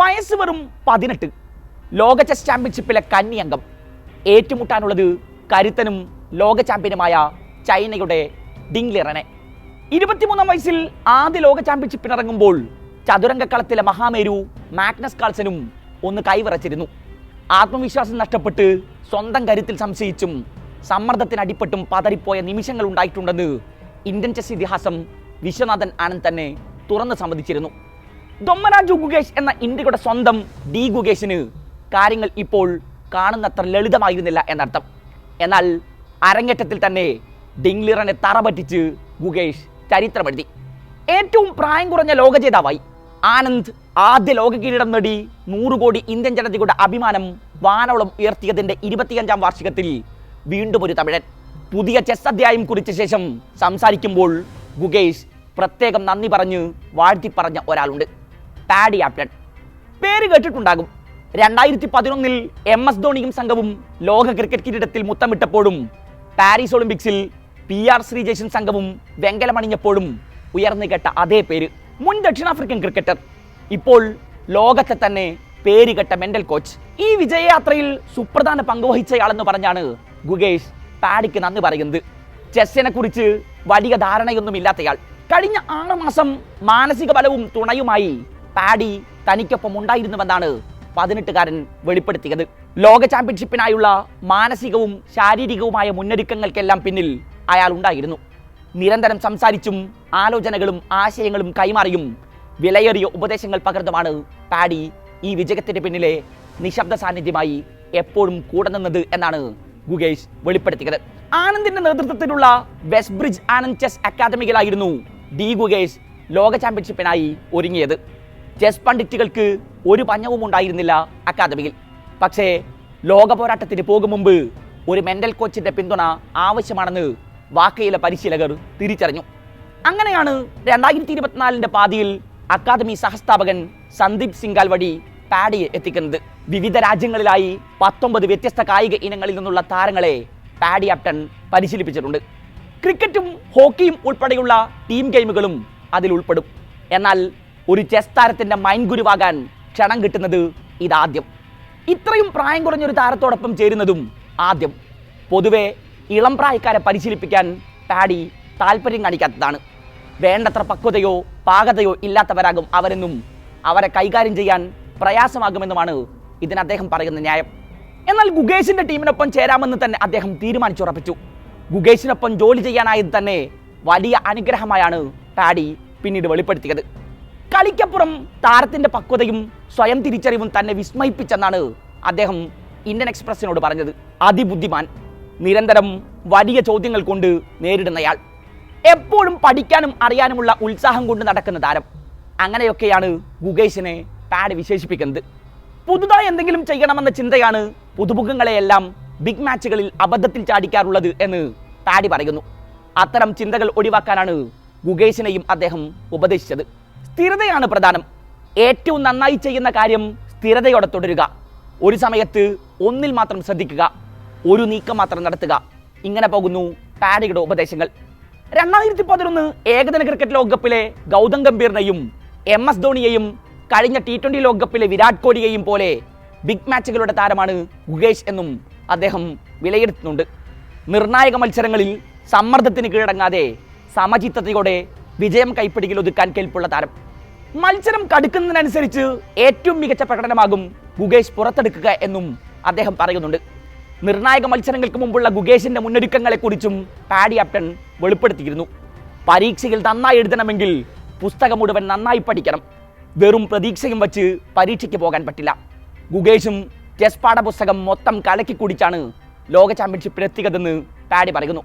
വയസ്സ് വെറും പതിനെട്ട്. ലോക ചെസ് ചാമ്പ്യൻഷിപ്പിലെ കന്നി അംഗം. ഏറ്റുമുട്ടാനുള്ളത് കരുത്തനും ലോക ചാമ്പ്യനുമായ ചൈനയുടെ ഡിംഗ്ലിറനെ ഇരുപത്തിമൂന്നാം വയസ്സിൽ ആദ്യ ലോക ചാമ്പ്യൻഷിപ്പിനിറങ്ങുമ്പോൾ ചതുരംഗക്കളത്തിലെ മഹാമേരു മാഗ്നസ് കാൾസനും ഒന്ന് കൈവിറച്ചിരുന്നു. ആത്മവിശ്വാസം നഷ്ടപ്പെട്ട് സ്വന്തം കരുത്തിൽ സംശയിച്ചും സമ്മർദ്ദത്തിനടിപ്പെട്ടും പതറിപ്പോയ നിമിഷങ്ങൾ ഉണ്ടായിട്ടുണ്ടെന്ന് ഇന്ത്യൻ ചെസ് ഇതിഹാസം വിശ്വനാഥൻ ആനന്ദ് തന്നെ തുറന്ന് സമ്മതിച്ചിരുന്നു. ദൊമ്മരാജു ഗുഗേഷ് എന്ന ഇന്ത്യയുടെ സ്വന്തം ഡി ഗുഗേഷിന് കാര്യങ്ങൾ ഇപ്പോൾ കാണുന്നത്ര ലളിതമായിരുന്നില്ല എന്നർത്ഥം. എന്നാൽ അരങ്ങേറ്റത്തിൽ തന്നെ ഡിംഗ്ലിറനെ തറപറ്റിച്ച് ഗുഗേഷ് ചരിത്രമെഴുതി. ഏറ്റവും പ്രായം കുറഞ്ഞ ലോക ജേതാവായി ആനന്ദ് ആദ്യ ലോക കിരീടം നേടി നൂറ് കോടി ഇന്ത്യൻ ജനതയുടെ അഭിമാനം വാനോളം ഉയർത്തിയതിന്റെ ഇരുപത്തിയഞ്ചാം വാർഷികത്തിൽ വീണ്ടും ഒരു തമിഴൻ. പുതിയ ചെസ് അധ്യായം കുറിച്ച ശേഷം സംസാരിക്കുമ്പോൾ ഗുഗേഷ് പ്രത്യേകം നന്ദി പറഞ്ഞ് വാഴ്ത്തി പറഞ്ഞ ഒരാളുണ്ട്. പാഡി ആപ്റ്റൺ പേര് കേട്ടിട്ടുണ്ടാകും. രണ്ടായിരത്തി പതിനൊന്നിൽ എം എസ് ധോണിയും സംഘവും ലോക ക്രിക്കറ്റ് കിരീടത്തിൽ മുത്തമിട്ടപ്പോഴും പാരീസ് ഒളിമ്പിക്സിൽ പി ആർ ശ്രീജേഷൻ സംഘവും വെങ്കലമണിഞ്ഞപ്പോഴും ഉയർന്നു കേട്ട അതേ പേര് മുൻ ദക്ഷിണാഫ്രിക്കൻ ക്രിക്കറ്റർ. ഇപ്പോൾ ലോകത്തെ തന്നെ പേരുകെട്ട മെന്റൽ കോച്ച്. ഈ വിജയയാത്രയിൽ സുപ്രധാന പങ്കുവഹിച്ചയാളെന്ന് പറഞ്ഞാണ് ഗുഗേഷ് പാഡിക്ക് നന്ദി പറയുന്നത്. ചെസ്സിനെ കുറിച്ച് വലിയ ധാരണയൊന്നും ഇല്ലാത്തയാൾ കഴിഞ്ഞ ആറ് മാസം മാനസിക ബലവും തുണയുമായി പാഡി തനിക്കൊപ്പം ഉണ്ടായിരുന്നുവെന്നാണ് പതിനെട്ടുകാരൻ വെളിപ്പെടുത്തിയത്. ലോക ചാമ്പ്യൻഷിപ്പിനായുള്ള മാനസികവും ശാരീരികവുമായ മുന്നൊരുക്കങ്ങൾക്കെല്ലാം പിന്നിൽ അയാൾ ഉണ്ടായിരുന്നു നിരന്തരം സംസാരിച്ചും ആലോചനകളും ആശയങ്ങളും കൈമാറിയും വിലയേറിയ ഉപദേശങ്ങൾ പകർന്നുമാണ് പാഡി ഈ വിജയത്തിന് പിന്നിലെ നിശബ്ദ സാന്നിധ്യമായി എപ്പോഴും കൂടെ നിന്നത് എന്നാണ് ഗുഗേഷ് വെളിപ്പെടുത്തിയത്. ആനന്ദിന്റെ നേതൃത്വത്തിലുള്ള വെസ്റ്റ് ബ്രിഡ്ജ് ആനന്ദ് ചെസ് അക്കാദമിയിലായിരുന്നു ഡി ഗുഗേഷ് ലോക ചാമ്പ്യൻഷിപ്പിനായി ഒരുങ്ങിയത്. ചെസ് പണ്ഡിറ്റുകൾക്ക് ഒരു പഞ്ഞവും ഉണ്ടായിരുന്നില്ല അക്കാദമിയിൽ. പക്ഷേ ലോക പോരാട്ടത്തിന് പോകും മുമ്പ് ഒരു മെന്റൽ കോച്ചിന്റെ പിന്തുണ ആവശ്യമാണെന്ന് വാക്കയിലെ പരിശീലകർ തിരിച്ചറിഞ്ഞു. അങ്ങനെയാണ് രണ്ടായിരത്തി ഇരുപത്തിനാലിന്റെ പാതിയിൽ അക്കാദമി സഹസ്ഥാപകൻ സന്ദീപ് സിംഗാൽ വഴി പാഡിയെ എത്തിക്കുന്നത്. വിവിധ രാജ്യങ്ങളിലായി പത്തൊമ്പത് വ്യത്യസ്ത കായിക ഇനങ്ങളിൽ നിന്നുള്ള താരങ്ങളെ പാഡി ആപ്റ്റൺ പരിശീലിപ്പിച്ചിട്ടുണ്ട്. ക്രിക്കറ്റും ഹോക്കിയും ഉൾപ്പെടെയുള്ള ടീം ഗെയിമുകളും അതിൽ ഉൾപ്പെടും. എന്നാൽ ഒരു ചെസ് താരത്തിന്റെ മൈൻഡ് ഗുരുവാകാൻ ക്ഷണം കിട്ടുന്നത് ഇതാദ്യം. ഇത്രയും പ്രായം കുറഞ്ഞൊരു താരത്തോടൊപ്പം ചേരുന്നതും ആദ്യം. പൊതുവെ ഇളം പ്രായക്കാരെ പരിശീലിപ്പിക്കാൻ പാഡി താല്പര്യം കാണിക്കാത്തതാണ്. വേണ്ടത്ര പക്വതയോ പാകതയോ ഇല്ലാത്തവരാകും അവരെന്നും അവരെ കൈകാര്യം ചെയ്യാൻ പ്രയാസമാകുമെന്നുമാണ് ഇതിന് അദ്ദേഹം പറയുന്ന ന്യായം. എന്നാൽ ഗുഗേഷിന്റെ ടീമിനൊപ്പം ചേരാമെന്ന് തന്നെ അദ്ദേഹം തീരുമാനിച്ചുറപ്പിച്ചു. ഗുഗേഷിനൊപ്പം ജോലി ചെയ്യാനായത് തന്നെ വലിയ അനുഗ്രഹമായാണ് പാഡി പിന്നീട് വെളിപ്പെടുത്തിയത്. കളിക്കപ്പുറം താരത്തിന്റെ പക്വതയും സ്വയം തിരിച്ചറിവും തന്നെ വിസ്മയിപ്പിച്ചെന്നാണ് അദ്ദേഹം ഇന്ത്യൻ എക്സ്പ്രസിനോട് പറഞ്ഞത്. അതിബുദ്ധിമാൻ നിരന്തരം വലിയ ചോദ്യങ്ങൾ കൊണ്ട് നേരിടുന്നയാൾ. എപ്പോഴും പഠിക്കാനും അറിയാനുമുള്ള ഉത്സാഹം കൊണ്ട് നടക്കുന്ന താരം. അങ്ങനെയൊക്കെയാണ് ഗുഗേഷിനെ പാഡ് വിശേഷിപ്പിക്കുന്നത്. പുതുതായി എന്തെങ്കിലും ചെയ്യണമെന്ന ചിന്തയാണ് പുതുമുഖങ്ങളെയെല്ലാം ബിഗ് മാച്ചുകളിൽ അബദ്ധത്തിൽ ചാടിക്കാറുള്ളത് എന്ന് പാഡി പറയുന്നു. അത്തരം ചിന്തകൾ ഒഴിവാക്കാനാണ് ഗുഗേഷിനെയും അദ്ദേഹം ഉപദേശിച്ചത്. സ്ഥിരതയാണ് പ്രധാനം. ഏറ്റവും നന്നായി ചെയ്യുന്ന കാര്യം സ്ഥിരതയോടെ തുടരുക. ഒരു സമയത്ത് ഒന്നിൽ മാത്രം ശ്രദ്ധിക്കുക. ഒരു നീക്കം മാത്രം നടത്തുക. ഇങ്ങനെ പോകുന്നു പാഡിയുടെ ഉപദേശങ്ങൾ. രണ്ടായിരത്തി പതിനൊന്ന് ഏകദിന ക്രിക്കറ്റ് ലോകകപ്പിലെ ഗൗതം ഗംഭീറിനെയും എം എസ് ധോണിയെയും കഴിഞ്ഞ ടി ട്വന്റി ലോകകപ്പിലെ വിരാട് കോഹ്ലിയെയും പോലെ ബിഗ് മാച്ചുകളുടെ താരമാണ് ഗുഗേഷ് എന്നും അദ്ദേഹം വിലയിരുത്തുന്നുണ്ട്. നിർണായക മത്സരങ്ങളിൽ സമ്മർദ്ദത്തിന് കീഴടങ്ങാതെ സമചിത്തതയോടെ വിജയം കൈപ്പിടിയിൽ ഒതുക്കാൻ കെൽപ്പുള്ള താരം. മത്സരം കടുക്കുന്നതിനനുസരിച്ച് ഏറ്റവും മികച്ച പ്രകടനമാകും ഗുഗേഷ് പുറത്തെടുക്കുക എന്നും അദ്ദേഹം പറയുന്നുണ്ട്. നിർണായക മത്സരങ്ങൾക്ക് മുമ്പുള്ള ഗുഗേഷിന്റെ മുന്നൊരുക്കങ്ങളെക്കുറിച്ചും പാഡി ആപ്റ്റൺ വെളിപ്പെടുത്തിയിരുന്നു. പരീക്ഷയിൽ നന്നായി എഴുതണമെങ്കിൽ പുസ്തകം മുഴുവൻ നന്നായി പഠിക്കണം. വെറും പ്രതീക്ഷയും വച്ച് പരീക്ഷയ്ക്ക് പോകാൻ പറ്റില്ല. ഗുഗേഷും ചെസ് പാഠപുസ്തകം മൊത്തം കലക്കി കുടിച്ചാണ് ലോക ചാമ്പ്യൻഷിപ്പിൽ എത്തിയതെന്ന് പാഡി പറയുന്നു.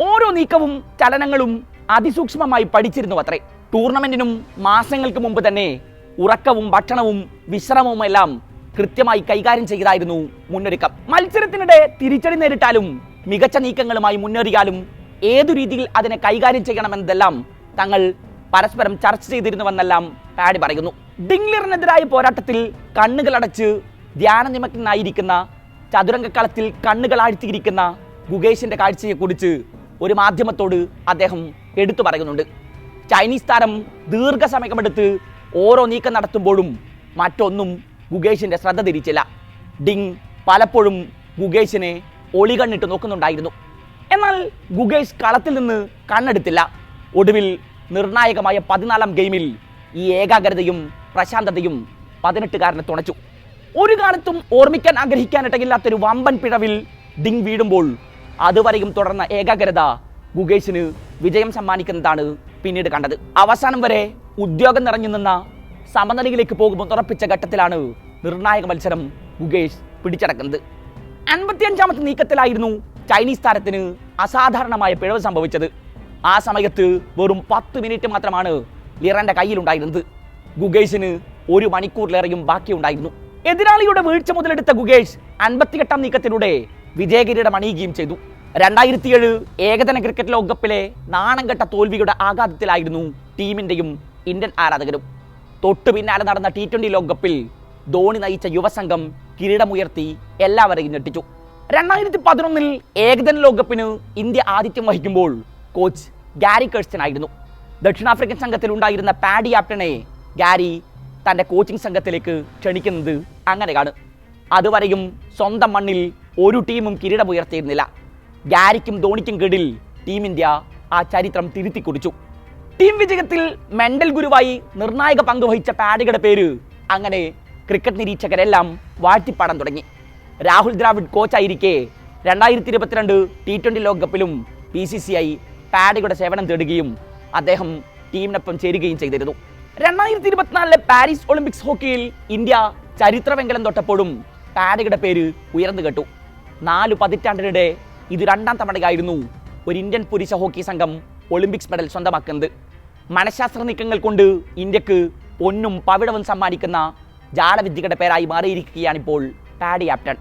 ഓരോ നീക്കവും ചലനങ്ങളും അതിസൂക്ഷ്മമായി പഠിച്ചിരുന്നു അത്രേ. ടൂർണമെന്റിനും മാസങ്ങൾക്ക് മുമ്പ് തന്നെ ഉറക്കവും ഭക്ഷണവും വിശ്രമവും എല്ലാം കൃത്യമായി കൈകാര്യം ചെയ്തായിരുന്നു മുന്നൊരുക്കം. മത്സരത്തിനിടെ തിരിച്ചടി നേരിട്ടാലും മികച്ച നീക്കങ്ങളുമായി മുന്നേറിയാലും ഏതു രീതിയിൽ അതിനെ കൈകാര്യം ചെയ്യണമെന്നതെല്ലാം തങ്ങൾ പരസ്പരം ചർച്ച ചെയ്തിരുന്നുവെന്നെല്ലാം പാഡി പറയുന്നു. ഡിംഗ്ലറിനെതിരായ പോരാട്ടത്തിൽ കണ്ണുകളടച്ച് ധ്യാനനിമഗ്നായിരിക്കുന്ന ചതുരംഗക്കളത്തിൽ കണ്ണുകൾ ആഴ്ത്തിയിരിക്കുന്ന ഗുഗേഷിന്റെ കാഴ്ചയെക്കുറിച്ച് ഒരു മാധ്യമത്തോട് അദ്ദേഹം എടുത്തു പറയുന്നുണ്ട്. ചൈനീസ് താരം ദീർഘസമയമെടുത്ത് ഓരോ നീക്കം നടത്തുമ്പോഴും മറ്റൊന്നും ഗുഗേഷിന്റെ ശ്രദ്ധ തിരിച്ചില്ല. ഡിങ് പലപ്പോഴും ഗുഗേഷിനെ ഒളികണ്ണിട്ട് നോക്കുന്നുണ്ടായിരുന്നു. എന്നാൽ ഗുഗേഷ് കളത്തിൽ നിന്ന് കണ്ണെടുത്തില്ല. ഒടുവിൽ നിർണായകമായ പതിനാലാം ഗെയിമിൽ ഈ ഏകാഗ്രതയും പ്രശാന്തതയും പതിനെട്ടുകാരനെ തുണച്ചു. ഒരു കാലത്തും ഓർമ്മിക്കാൻ ആഗ്രഹിക്കാനിട്ടില്ലാത്തൊരു വമ്പൻ പിഴവിൽ ഡിങ് വീഴുമ്പോൾ അതുവരെയും തുടർന്ന ഏകാഗ്രത ഗുഗേഷിന് വിജയം സമ്മാനിക്കുന്നതാണ് പിന്നീട് കണ്ടത്. അവസാനം വരെ ഉദ്യോഗം നിറഞ്ഞു നിന്ന സമനിലയിലേക്ക് പോകുമ്പോൾ തുറപ്പിച്ച ഘട്ടത്തിലാണ് നിർണായക മത്സരം ഗുഗേഷ് പിടിച്ചടക്കുന്നത്. അൻപത്തിയഞ്ചാമത്തെ നീക്കത്തിലായിരുന്നു ചൈനീസ് താരത്തിന് അസാധാരണമായ പിഴവ് സംഭവിച്ചത്. ആ സമയത്ത് വെറും പത്ത് മിനിറ്റ് മാത്രമാണ് ലിറന്റെ കയ്യിലുണ്ടായിരുന്നത്. ഗുഗേഷിന് ഒരു മണിക്കൂറിലേറെയും ബാക്കിയുണ്ടായിരുന്നു. എതിരാളിയുടെ വീഴ്ച മുതലെടുത്ത ഗുഗേഷ് അൻപത്തിയെട്ടാം നീക്കത്തിലൂടെ വിജയകിരീടം അണിയുകയും ചെയ്തു. രണ്ടായിരത്തിയേഴ് ഏകദിന ക്രിക്കറ്റ് ലോകകപ്പിലെ നാണംകെട്ട തോൽവിയുടെ ആഘാതത്തിലായിരുന്നു ടീമിന്റെയും ഇന്ത്യൻ ആരാധകരും. തൊട്ടു പിന്നാലെ നടന്ന ടി ട്വന്റി ലോകകപ്പിൽ ധോണി നയിച്ച യുവസംഘം കിരീടമുയർത്തി എല്ലാവരെയും ഞെട്ടിച്ചു. രണ്ടായിരത്തി പതിനൊന്നിൽ ഏകദിന ലോകകപ്പിന് ഇന്ത്യ ആതിഥ്യം വഹിക്കുമ്പോൾ കോച്ച് ഗാരി കഴ്സ്റ്റൻ ആയിരുന്നു. ദക്ഷിണാഫ്രിക്കൻ സംഘത്തിൽ ഉണ്ടായിരുന്ന പാഡി ആപ്റ്റനെ ഗാരി തന്റെ കോച്ചിങ് സംഘത്തിലേക്ക് ക്ഷണിക്കുന്നത് അങ്ങനെയാണ്. അതുവരെയും സ്വന്തം മണ്ണിൽ ഒരു ടീമും കിരീടമുയർത്തിയിരുന്നില്ല. ഗാരിക്കും ധോണിക്കും കീഴിൽ ടീം ഇന്ത്യ ആ ചരിത്രം തിരുത്തി കുറിച്ചു ടീം വിജയത്തിൽ മെന്റൽ ഗുരുവായി നിർണായക പങ്ക് വഹിച്ച പാഡിയുടെ പേര് അങ്ങനെ ക്രിക്കറ്റ് നിരീക്ഷകരെല്ലാം വാഴ്ത്തിപ്പാടാൻ തുടങ്ങി. രാഹുൽ ദ്രാവിഡ് കോച്ചായിരിക്കെ രണ്ടായിരത്തി ഇരുപത്തിരണ്ട് ടി ട്വന്റി ലോകകപ്പിലും ബി സി സി ഐ പാഡിയുടെ സേവനം തേടുകയും അദ്ദേഹം ടീമിനൊപ്പം ചേരുകയും ചെയ്തിരുന്നു. രണ്ടായിരത്തി ഇരുപത്തിനാലിലെ പാരീസ് ഒളിമ്പിക്സ് ഹോക്കിയിൽ ഇന്ത്യ ചരിത്രവെങ്കലം തൊട്ടപ്പോഴും പാഡിയുടെ പേര് ഉയർന്നു കേട്ടു. നാലു പതിറ്റാണ്ടിനിടെ ഇത് രണ്ടാം തവണയായിരുന്നു ഒരു ഇന്ത്യൻ പുരുഷ ഹോക്കി സംഘം ഒളിമ്പിക്സ് മെഡൽ സ്വന്തമാക്കുന്നത്. മനഃശാസ്ത്ര നീക്കങ്ങൾ കൊണ്ട് ഇന്ത്യയ്ക്ക് പൊന്നും പവിടവും സമ്മാനിക്കുന്ന ജാലവിദ്യകളുടെ പേരായി മാറിയിരിക്കുകയാണിപ്പോൾ പാഡി ആപ്റ്റൺ